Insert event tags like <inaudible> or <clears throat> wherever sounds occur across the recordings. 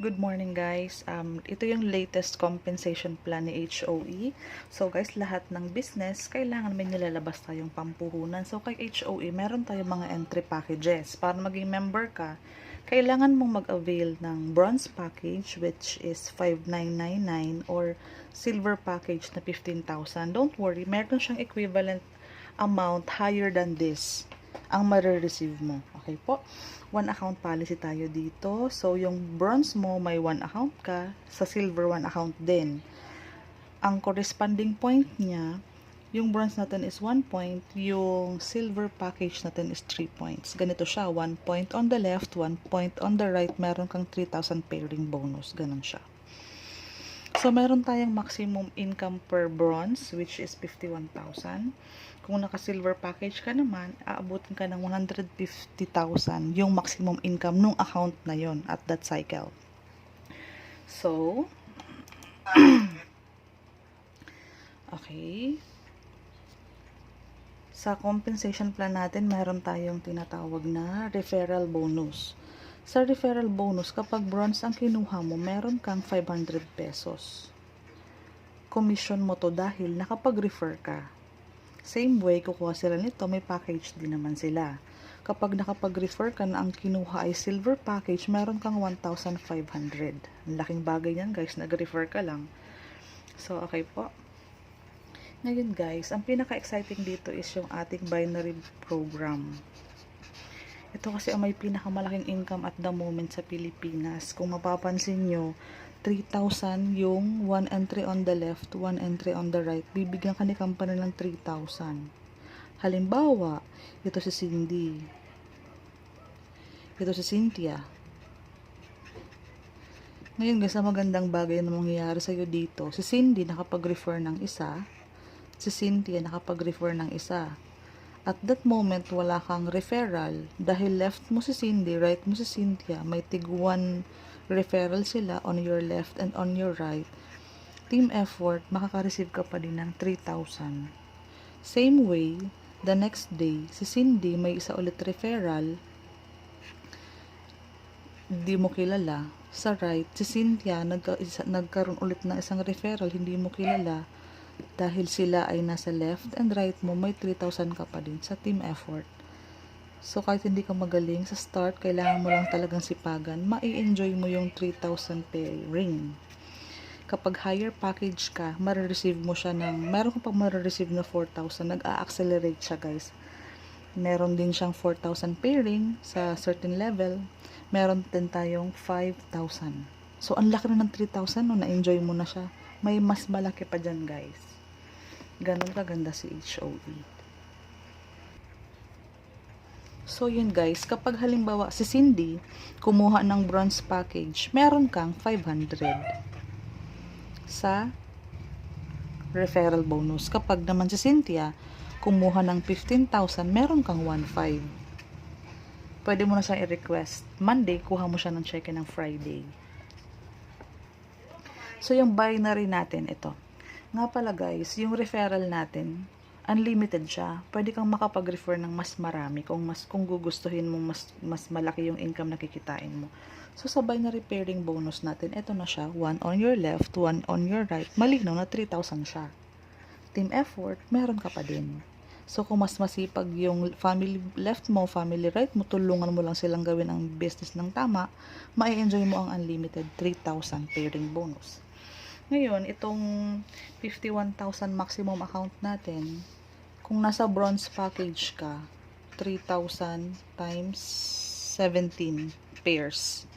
Good morning guys. Um, ito yung latest compensation plan ni HOE. So guys, lahat ng business, kailangan may nilalabas tayong pampuhunan. So kay HOE, meron tayong mga entry packages. Para maging member ka, kailangan mong mag-avail ng bronze package which is 5,999 or silver package na 15,000. Don't worry, meron siyang equivalent amount higher than this ang marireceive mo. Okay po? One account policy tayo dito. So, yung bronze mo, may one account ka. Sa silver, one account din. Ang corresponding point niya, yung bronze natin is 1 point, yung silver package natin is 3 points. Ganito siya, 1 point on the left, 1 point on the right, meron kang 3,000 pairing bonus. Ganon siya. So, meron tayong maximum income per bronze, which is 51,000. Kung naka-silver package ka naman, aabutin ka ng 150,000 yung maximum income nung account na yon at that cycle. So, <clears throat> okay. Sa compensation plan natin, meron tayong tinatawag na referral bonus. Sa referral bonus, kapag bronze ang kinuha mo, meron kang 500 pesos. Commission mo to dahil nakapag-refer ka. Same way, kukuha sila nito, may package din naman sila. Kapag nakapag-refer ka na ang kinuha ay silver package, meron kang 1,500. Ang laking bagay yan guys, nag-refer ka lang. So, okay po. Ngayon guys, ang pinaka-exciting dito is yung ating binary program. Ito kasi ang may pinakamalaking income at the moment sa Pilipinas. Kung mapapansin nyo, 3,000 yung one entry on the left, one entry on the right. Bibigyan ka ni company ng 3,000. Halimbawa, ito si Cindy. Ito si Cynthia. Ngayon guys, ang magandang bagay na mangyayari sa'yo dito. Si Cindy nakapag-refer ng isa. Si Cynthia nakapag-refer ng isa. At that moment, wala kang referral. Dahil left mo si Cindy, right mo si Cynthia, may tig one referral sila on your left and on your right. Team effort, makaka-receive ka pa din ng 3,000. Same way, the next day, si Cindy may isa ulit referral. Hindi mo kilala. Sa right, si Cynthia nagka, nagkaroon ulit ng isang referral, hindi mo kilala. Dahil sila ay nasa left and right mo, may 3,000 ka pa din sa team effort. So, kahit hindi ka magaling sa start, kailangan mo lang talagang sipagan, mai-enjoy mo yung 3,000 pairing. Kapag higher package ka, marireceive mo siya ng, meron ka pag marireceive na 4,000, nag-a-accelerate siya guys. Meron din siyang 4,000 pairing sa certain level. Meron din tayong 5,000. So, ang laki na ng 3,000 no, na-enjoy mo na siya. May mas malaki pa dyan guys. Ganon kaganda si HOE. So, yun guys, kapag halimbawa si Cindy kumuha ng bronze package, meron kang 500 sa referral bonus. Kapag naman si Cynthia kumuha ng 15,000, meron kang 1,500. Pwede mo na siyang i-request. Monday, kuha mo siya ng check ng Friday. So, yung binary natin, ito. Nga pala guys, yung referral natin, unlimited siya. Pwede kang makapag-refer ng mas marami kung mas kung gugustuhin mo mas mas malaki yung income na kikitain mo. So sa binary pairing bonus natin, ito na siya, one on your left, one on your right. Malinaw na 3,000 siya. Team effort, meron ka pa din. So kung mas masipag yung family left mo, family right mo, tulungan mo lang silang gawin ang business ng tama, mai-enjoy mo ang unlimited 3,000 pairing bonus. Ngayon, itong 51,000 maximum account natin, kung nasa bronze package ka, 3,000 times 17 pairs.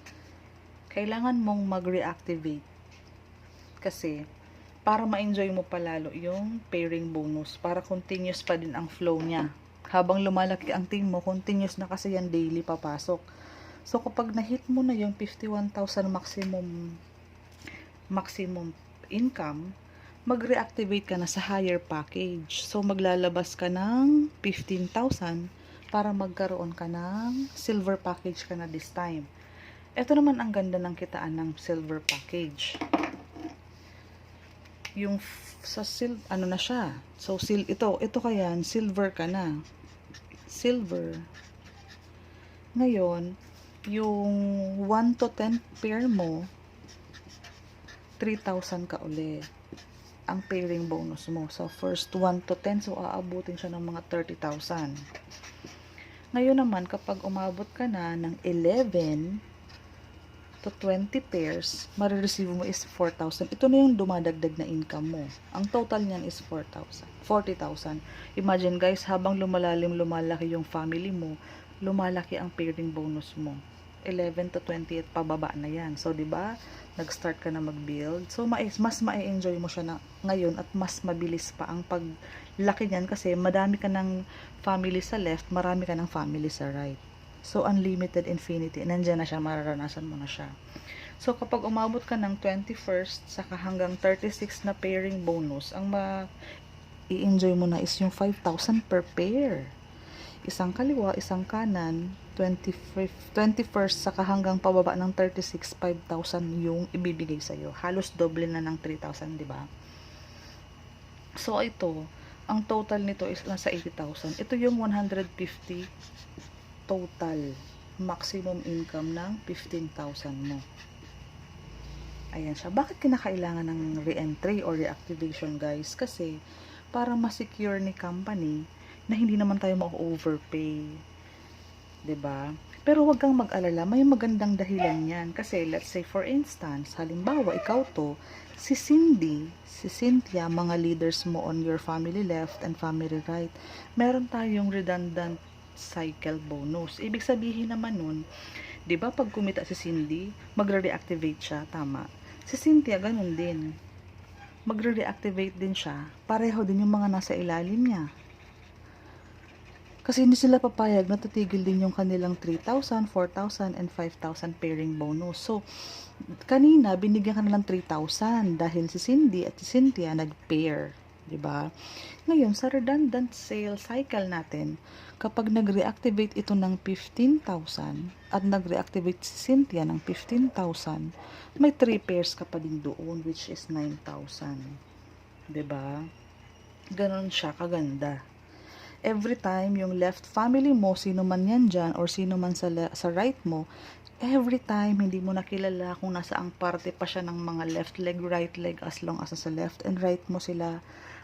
Kailangan mong mag-reactivate. Kasi, para ma-enjoy mo palalo yung pairing bonus, para continuous pa din ang flow niya. Habang lumalaki ang team mo, continuous na kasi yan daily papasok. So, kapag na-hit mo na yung 51,000 maximum maximum income, mag-reactivate ka na sa higher package. So, maglalabas ka ng 15,000 para magkaroon ka ng silver package ka na this time. Ito naman ang ganda ng kitaan ng silver package. Yung sa sil ano na siya. So, sil ito, ito kaya, silver ka na. Silver. Ngayon, yung 1 to 10 pair mo, 3,000 ka uli ang pairing bonus mo. So, first 1 to 10, so aabutin siya ng mga 30,000. Ngayon naman, kapag umabot ka na ng 11 to 20 pairs, marireceive mo is 4,000. Ito na yung dumadagdag na income mo. Ang total niyan is 4,000. 40,000. Imagine guys, habang lumalalim, lumalaki yung family mo, lumalaki ang pairing bonus mo. 11 to 28 pababa na yan. So, di ba? Nag-start ka na mag-build. So, mais, mas ma-enjoy mo siya na ngayon at mas mabilis pa ang paglaki niyan kasi madami ka ng family sa left, marami ka ng family sa right. So, unlimited infinity. Nandiyan na siya, mararanasan mo na siya. So, kapag umabot ka ng 21st, saka hanggang 36 na pairing bonus, ang ma i-enjoy mo na is yung 5,000 per pair. Isang kaliwa, isang kanan, 25th, 21st, saka hanggang pababa ng 36, 5,000 yung ibibigay sa'yo. Halos doble na ng 3,000, di ba? So, ito, ang total nito is nasa 80,000. Ito yung 150 total maximum income ng 15,000 mo. Ayan siya. Bakit kinakailangan ng re-entry or reactivation, guys? Kasi, para ma-secure ni company na hindi naman tayo ma-overpay. 'di ba? Pero wag kang mag-alala, may magandang dahilan 'yan kasi let's say for instance, halimbawa ikaw to, si Cindy, si Cynthia, mga leaders mo on your family left and family right, meron tayong redundant cycle bonus. Ibig sabihin naman nun, 'di ba pag kumita si Cindy, magre-reactivate siya, tama? Si Cynthia ganun din. Magre-reactivate din siya. Pareho din yung mga nasa ilalim niya. Kasi hindi sila papayag na titigil din yung kanilang 3,000, 4,000, and 5,000 pairing bonus. So, kanina, binigyan ka na ng 3,000 dahil si Cindy at si Cynthia nag-pair. 'di ba? Ngayon, sa redundant sale cycle natin, kapag nag-reactivate ito ng 15,000 at nag-reactivate si Cynthia ng 15,000, may 3 pairs ka pa din doon which is 9,000. 'Di ba? Ganon siya kaganda every time yung left family mo, sino man yan dyan, or sino man sa, sa right mo, every time hindi mo nakilala kung nasa ang parte pa siya ng mga left leg, right leg, as long as sa left and right mo sila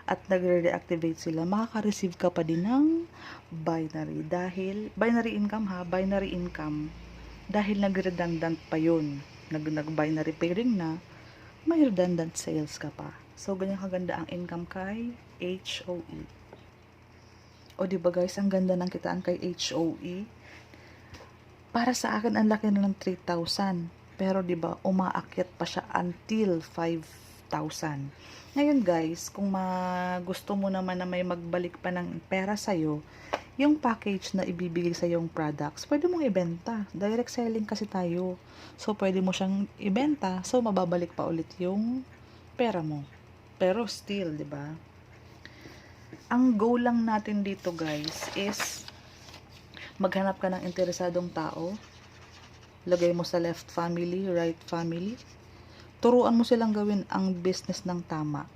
at nagre-reactivate sila, makaka-receive ka pa din ng binary. Dahil, binary income ha, binary income. Dahil nag-redundant pa yun. Nag-binary pairing na, may redundant sales ka pa. So, ganyan kaganda ang income kay HOE. O di ba guys, ang ganda ng kitaan kay HOE. Para sa akin ang laki na ng 3,000. Pero di ba, umaakyat pa siya until 5,000. Ngayon guys, kung gusto mo naman na may magbalik pa ng pera sa'yo, yung package na ibibigay sa yung products, pwede mong ibenta. Direct selling kasi tayo. So, pwede mo siyang ibenta. So, mababalik pa ulit yung pera mo. Pero still, di ba? Ang goal lang natin dito guys is maghanap ka ng interesadong tao lagay mo sa left family, right family turuan mo silang gawin ang business ng tama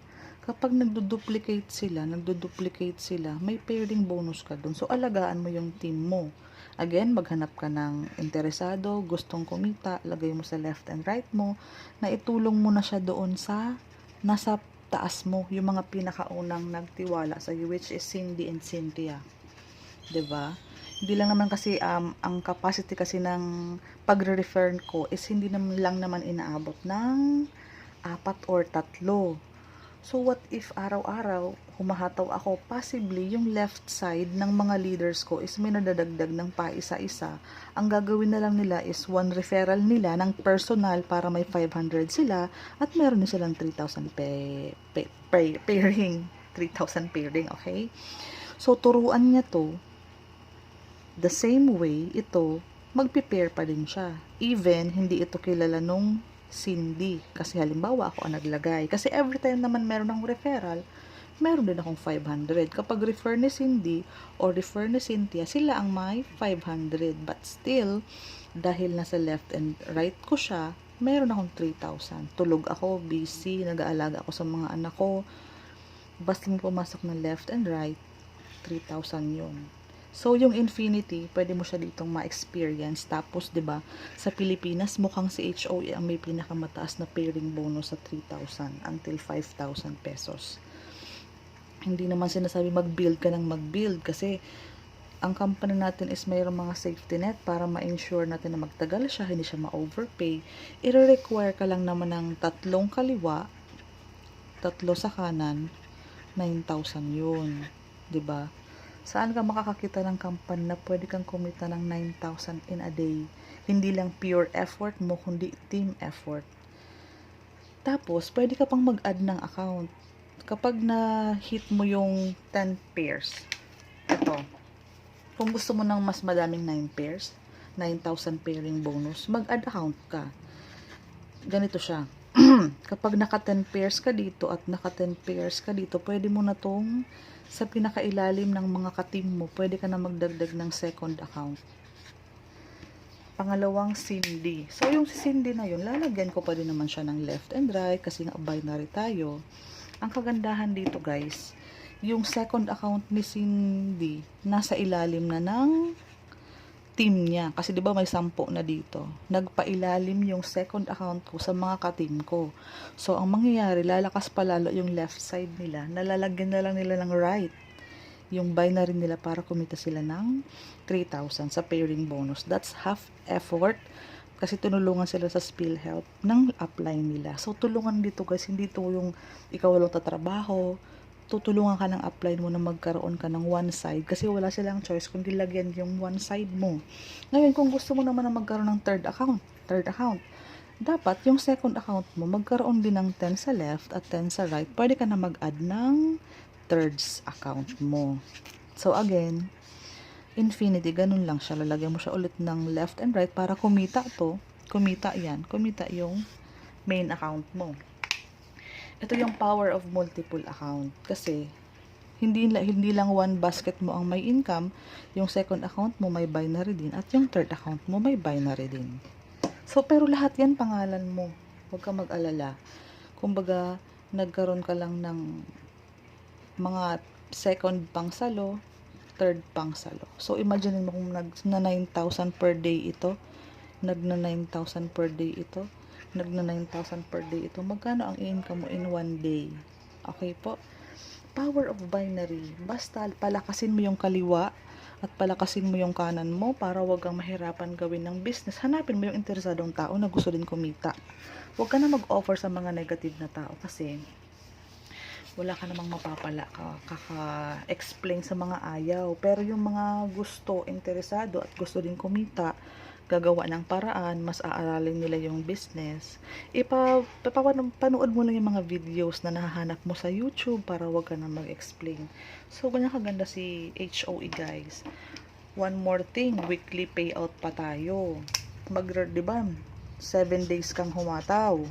kapag nagdo-duplicate sila, nagdo-duplicate sila, may pairing bonus ka dun. So, alagaan mo yung team mo. Again, maghanap ka ng interesado, gustong kumita, lagay mo sa left and right mo, na itulong mo na siya doon sa nasa taas mo, yung mga pinakaunang nagtiwala sa iyo, which is Cindy and Cynthia. 'Di ba? Hindi lang naman kasi um, ang capacity kasi ng pagre-refer ko is hindi naman lang naman inaabot ng apat or tatlo. So what if araw-araw humahataw ako, possibly yung left side ng mga leaders ko is may nadadagdag ng pa isa-isa. Ang gagawin na lang nila is one referral nila ng personal para may 500 sila at meron na silang 3,000 pe, pe, pe, pairing. 3,000 pairing, okay? So, turuan niya to the same way, ito, magpipair pa din siya. Even, hindi ito kilala nung Cindy. Kasi halimbawa, ako ang naglagay. Kasi every time naman meron ng referral, meron din akong 500. Kapag refer ni Cindy or refer ni Cynthia, sila ang may 500. But still, dahil nasa left and right ko siya, meron akong 3,000. Tulog ako, busy, nag-aalaga ako sa mga anak ko. Basta mo pumasok ng left and right, 3,000 yun. So, yung Infinity, pwede mo siya ditong ma-experience. Tapos, ba sa Pilipinas, mukhang si HOE ang may pinakamataas na pairing bonus sa 3,000 until 5,000 pesos. Hindi naman sinasabi mag-build ka ng mag-build kasi ang company natin is mayroong mga safety net para ma-ensure natin na magtagal siya, hindi siya ma-overpay. I-require ka lang naman ng tatlong kaliwa, tatlo sa kanan, 9,000 yun. ba? Saan ka makakakita ng company na pwede kang kumita ng 9,000 in a day? Hindi lang pure effort mo, kundi team effort. Tapos, pwede ka pang mag-add ng account. Kapag na-hit mo yung 10 pairs, ito, kung gusto mo ng mas madaming 9 pairs, 9,000 pairing bonus, mag-add account ka. Ganito siya. <clears throat> Kapag naka 10 pairs ka dito at naka 10 pairs ka dito, pwede mo na tong sa pinakailalim ng mga katim mo, pwede ka na magdagdag ng second account. Pangalawang Cindy. So, yung si Cindy na yun, lalagyan ko pa din naman siya ng left and right kasi nga binary tayo. Ang kagandahan dito guys, yung second account ni Cindy, nasa ilalim na ng team niya. Kasi 'di ba may sampo na dito. Nagpailalim yung second account ko sa mga ka-team ko. So ang mangyayari, lalakas pa lalo yung left side nila. Nalalagyan na lang nila ng right yung binary nila para kumita sila ng 3,000 sa pairing bonus. That's half effort kasi tinulungan sila sa spill help ng upline nila. So tulungan dito guys, hindi to yung ikaw lang tatrabaho, tutulungan ka ng upline mo na magkaroon ka ng one side kasi wala silang choice kundi lagyan yung one side mo. Ngayon, kung gusto mo naman na magkaroon ng third account, third account, dapat yung second account mo magkaroon din ng 10 sa left at 10 sa right. Pwede ka na mag-add ng thirds account mo. So again, infinity, ganun lang siya. Lalagyan mo siya ulit ng left and right para kumita to. Kumita yan. Kumita yung main account mo ito yung power of multiple account kasi hindi hindi lang one basket mo ang may income, yung second account mo may binary din at yung third account mo may binary din. So pero lahat 'yan pangalan mo. Huwag ka mag-alala. Kumbaga nagkaroon ka lang ng mga second pang salo, third pang salo. So imagine mo kung nag na 9,000 per day ito, nag na 9,000 per day ito nagna 9,000 per day ito, magkano ang income mo in one day? Okay po? Power of binary. Basta palakasin mo yung kaliwa at palakasin mo yung kanan mo para wag kang mahirapan gawin ng business. Hanapin mo yung interesadong tao na gusto din kumita. Huwag ka na mag-offer sa mga negative na tao kasi wala ka namang mapapala ka, kaka-explain sa mga ayaw. Pero yung mga gusto, interesado at gusto din kumita, gagawa ng paraan, mas aaralin nila yung business, ipa, panood mo lang yung mga videos na nahahanap mo sa YouTube para wag ka na mag-explain. So, ganyan kaganda si HOE guys. One more thing, weekly payout pa tayo. Mag, di ba, 7 days kang humataw.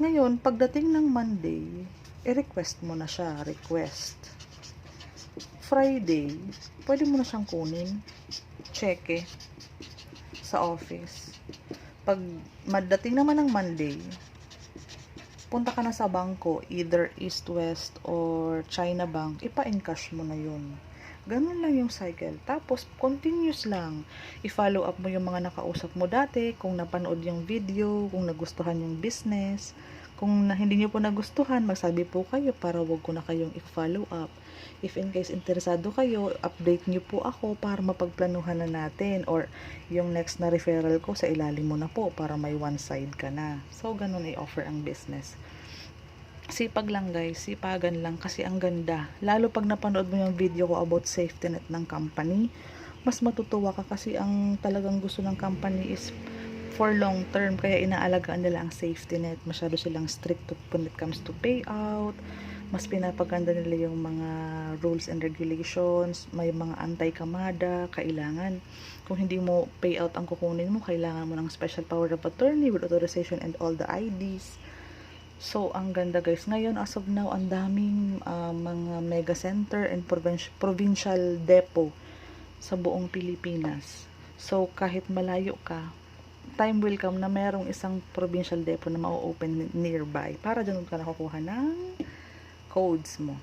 Ngayon, pagdating ng Monday, i-request mo na siya, request. Friday, pwede mo na siyang kunin. Check eh sa office. Pag madating naman ng Monday, punta ka na sa bangko, either East West or China Bank, ipa-encash mo na yun. Ganun lang yung cycle. Tapos, continuous lang. I-follow up mo yung mga nakausap mo dati, kung napanood yung video, kung nagustuhan yung business. Kung na, hindi nyo po nagustuhan, magsabi po kayo para wag ko na kayong i-follow up. If in case interesado kayo, update nyo po ako para mapagplanuhan na natin or yung next na referral ko sa ilalim mo na po para may one side ka na. So, ganun i-offer ang business. Sipag lang guys, sipagan lang kasi ang ganda. Lalo pag napanood mo yung video ko about safety net ng company, mas matutuwa ka kasi ang talagang gusto ng company is for long term kaya inaalagaan nila ang safety net masyado silang strict when it comes to payout mas pinapaganda nila yung mga rules and regulations, may mga anti-kamada, kailangan. Kung hindi mo payout ang kukunin mo, kailangan mo ng special power of attorney with authorization and all the IDs. So, ang ganda guys. Ngayon, as of now, ang daming uh, mga mega center and provincial depot sa buong Pilipinas. So, kahit malayo ka, time will come na merong isang provincial depot na ma-open nearby para dyan ka nakukuha ng codes mo.